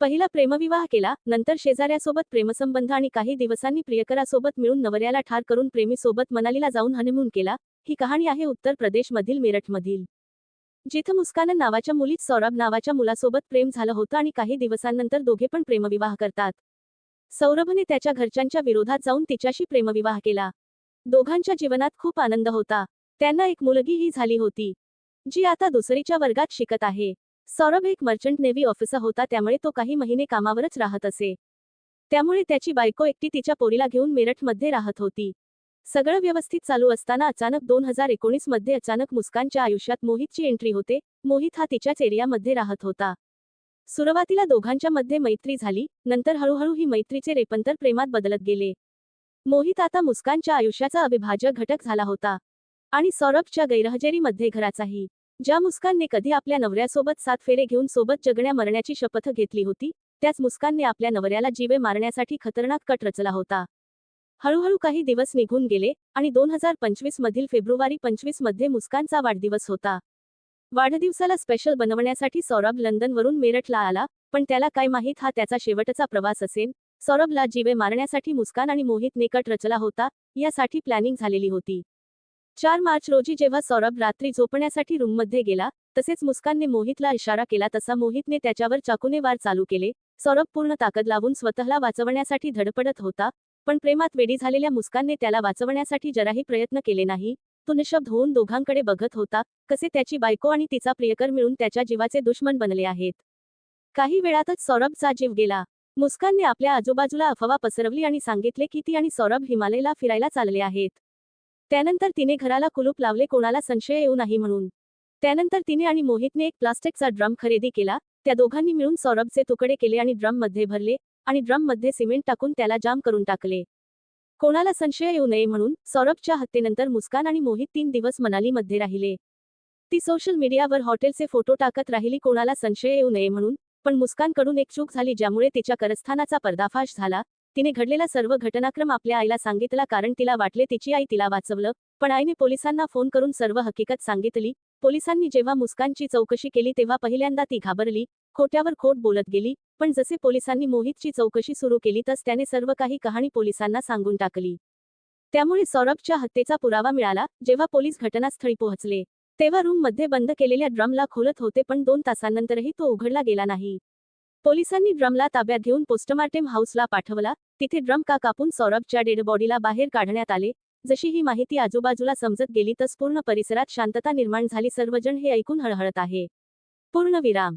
पहिला प्रेमविवाह केला नंतर शेजाऱ्यासोबत प्रेमसंबंध आणि काही दिवसांनी प्रियकरासोबत मिळून नवऱ्याला ठार करून प्रेमीसोबत मनालीला जाऊन हनीमून केला ही कहाणी आहे उत्तर प्रदेशमधील मेरठमधील. जिथं मुस्कान नावाच्या मुलीत सौरभ नावाच्या मुलासोबत प्रेम झालं होतं आणि काही दिवसांनंतर दोघे पण प्रेमविवाह करतात. सौरभने त्याच्या घरच्यांच्या विरोधात जाऊन तिच्याशी प्रेमविवाह केला. दोघांच्या जीवनात खूप आनंद होता. त्यांना एक मुलगीही झाली होती जी आता दुसरीच्या वर्गात शिकत आहे. सौरभ एक मर्चंट नेव्ही ऑफिसर होता त्यामुळे तो काही महिने कामावरच राहत असे. त्यामुळे त्याची बायको एकटी तिच्या पोरीला घेऊन मेरठमध्ये राहत होती. सगळं व्यवस्थित चालू असताना अचानक दोन हजार एकोणीसमध्ये अचानक मुस्कानच्या आयुष्यात मोहितची एंट्री होते. मोहित हा तिच्याच एरियामध्ये राहत होता. सुरुवातीला दोघांच्या मध्ये मैत्री झाली नंतर हळूहळू ही मैत्रीचे रेपंतर प्रेमात बदलत गेले. मोहित आता मुस्कानच्या आयुष्याचा अविभाज्य घटक झाला होता. आणि सौरभच्या गैरहजेरीमध्ये घराचाही. ज्या मुस्कानने कधी आपल्या नवऱ्यासोबत सात फेरे घेऊन सोबत जगण्या मरण्याची शपथ घेतली होती त्याच मुस्कानने आपल्या नवऱ्याला जीवे मारण्यासाठी खतरनाक कट रचला होता. हळूहळू काही दिवस निघून गेले आणि दोन हजार पंचवीस मधील फेब्रुवारी पंचवीसमध्ये मुस्कानचा वाढदिवस होता. वाढदिवसाला स्पेशल बनवण्यासाठी सौरभ लंडनवरून मेरठला आला पण त्याला काय माहीत हा त्याचा शेवटचा प्रवास असेल? सौरभला जीवे मारण्यासाठी मुस्कान आणि मोहितने कट रचला होता यासाठी प्लॅनिंग झालेली होती. चार मार्च रोजी जेव्हा सौरभ रात्री झोपण्यासाठी रूममध्ये गेला तसेच मुस्कानने मोहितला इशारा केला तसा मोहितने त्याच्यावर चाकूने वार चालू केले. सौरभ पूर्ण ताकद लावून स्वतःला वाचवण्यासाठी धडपडत होता पण प्रेमात वेडी झालेल्या मुस्कानने त्याला वाचवण्यासाठी जराही प्रयत्न केले नाही. तो निशब्द होऊन दोघांकडे बघत होता कसे त्याची बायको आणि तिचा प्रियकर मिळून त्याच्या जीवाचे दुश्मन बनले आहेत. काही वेळातच सौरभचा जीव गेला. मुस्कानने आपल्या आजूबाजूला अफवा पसरवली आणि सांगितले की ती आणि सौरभ हिमालयला फिरायला चालले आहेत. त्यानंतर तिने घराला कुलूप लावले कोणाला संशय येऊ नाही म्हणून. त्यानंतर तिने आणि मोहितने एक प्लास्टिकचा ड्रम खरेदी केला त्या दोघांनी मिळून सौरभचे तुकडे केले आणि ड्रममध्ये भरले आणि ड्रममध्ये सिमेंट टाकून त्याला जाम करून टाकले. कोणाला संशय येऊ नये म्हणून सौरभच्या हत्येनंतर मुस्कान आणि मोहित तीन दिवस मनालीमध्ये राहिले. ती सोशल मीडियावर हॉटेलचे फोटो टाकत राहिली कोणाला संशय येऊ नये म्हणून पण मुस्कानकडून एक चूक झाली ज्यामुळे तिच्या करस्थानाचा पर्दाफाश झाला तिने घडलेला सर्व घटनाक्रम आपल्या आईला सांगितला कारण तिला वाटले तिची आई तिला वाचवलं. पण आईने पोलिसांना फोन करून सर्व हकीकत सांगितली. पोलिसांनी जेव्हा मुस्कानची चौकशी केली तेव्हा पहिल्यांदा ती घाबरली. खोट्यावर खोट बोलत गेली. पण जसे पोलिसांनी मोहितची चौकशी सुरू केली तस त्याने सर्व काही कहाणी पोलिसांना सांगून टाकली. त्यामुळे सौरभच्या हत्येचा पुरावा मिळाला. जेव्हा पोलीस घटनास्थळी पोहोचले तेव्हा रूममध्ये बंद केलेल्या ड्रमला खोलत होते पण दोन तासांनंतरही तो उघडला गेला नाही. पोलिसांनी ड्रमला ताब्यात घेऊन पोस्टमार्टेम हाऊसला पाठवला. तिथे ड्रम का कापून सौरभच्या डेड बॉडीला बाहेर काढण्यात आले. जशी ही माहिती आजूबाजूला समजत गेली तस पूर्ण परिसरात शांतता निर्माण झाली. सर्वजण हे ऐकून हळहळत आहे. पूर्ण विराम